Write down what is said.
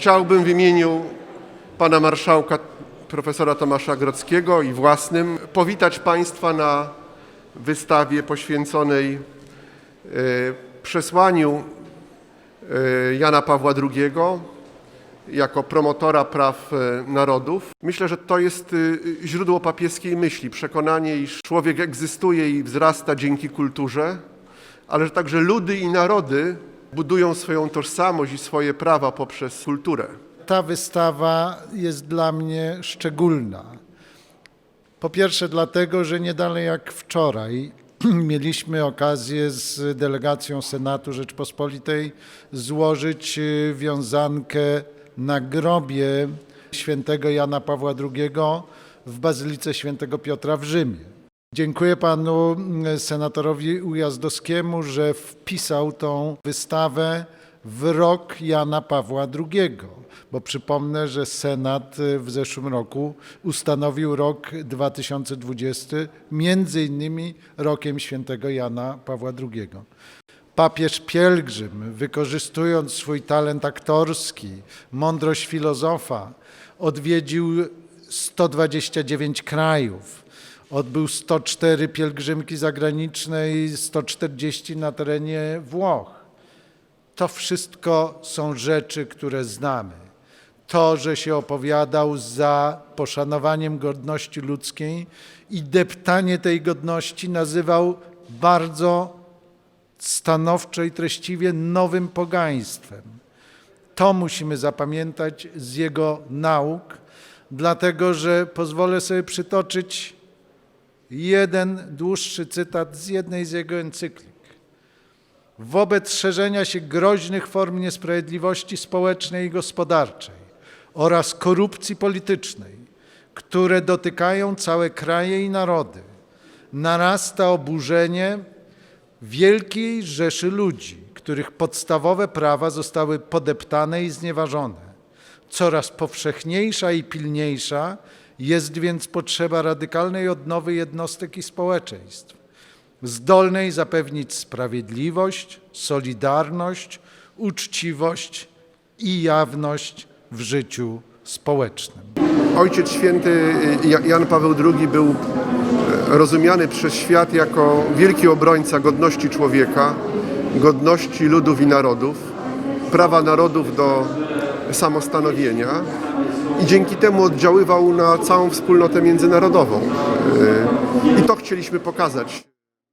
Chciałbym w imieniu pana marszałka profesora Tomasza Grodzkiego i własnym powitać państwa na wystawie poświęconej e, przesłaniu e, Jana Pawła II jako promotora praw e, narodów. Myślę, że to jest źródło papieskiej myśli, przekonanie, iż człowiek egzystuje i wzrasta dzięki kulturze, ale że także ludy i narody budują swoją tożsamość i swoje prawa poprzez kulturę. Ta wystawa jest dla mnie szczególna. Po pierwsze, dlatego, że nie dalej jak wczoraj mieliśmy okazję z delegacją Senatu Rzeczpospolitej złożyć y, wiązankę na grobie świętego Jana Pawła II w Bazylice Świętego Piotra w Rzymie. Dziękuję panu mm, senatorowi Ujazdowskiemu, że wpisał tą wystawę w rok Jana Pawła II, bo przypomnę, że Senat y, w zeszłym roku ustanowił rok 2020 między innymi rokiem świętego Jana Pawła II. Papież pielgrzym, wykorzystując swój talent aktorski, mądrość filozofa, odwiedził 129 krajów. Odbył 104 pielgrzymki zagraniczne i 140 na terenie Włoch. To wszystko są rzeczy, które znamy. To, że się opowiadał za poszanowaniem godności ludzkiej i deptanie tej godności nazywał bardzo stanowczo i treściwie nowym pogaństwem. To musimy zapamiętać z jego nauk, dlatego że pozwolę sobie przytoczyć jeden dłuższy cytat z jednej z jego encyklik. Wobec szerzenia się groźnych form niesprawiedliwości społecznej i gospodarczej oraz korupcji politycznej, które dotykają całe kraje i narody, narasta oburzenie wielkiej rzeszy ludzi, których podstawowe prawa zostały podeptane i znieważone. Coraz powszechniejsza i pilniejsza jest więc potrzeba radykalnej odnowy jednostek i społeczeństw, zdolnej zapewnić sprawiedliwość, solidarność, uczciwość i jawność w życiu społecznym. Ojciec Święty Ja- Jan Paweł II był e, rozumiany przez świat jako wielki obrońca godności człowieka, godności ludów i narodów, prawa narodów do samostanowienia i dzięki temu oddziaływał na całą wspólnotę międzynarodową. E, I to chcieliśmy pokazać.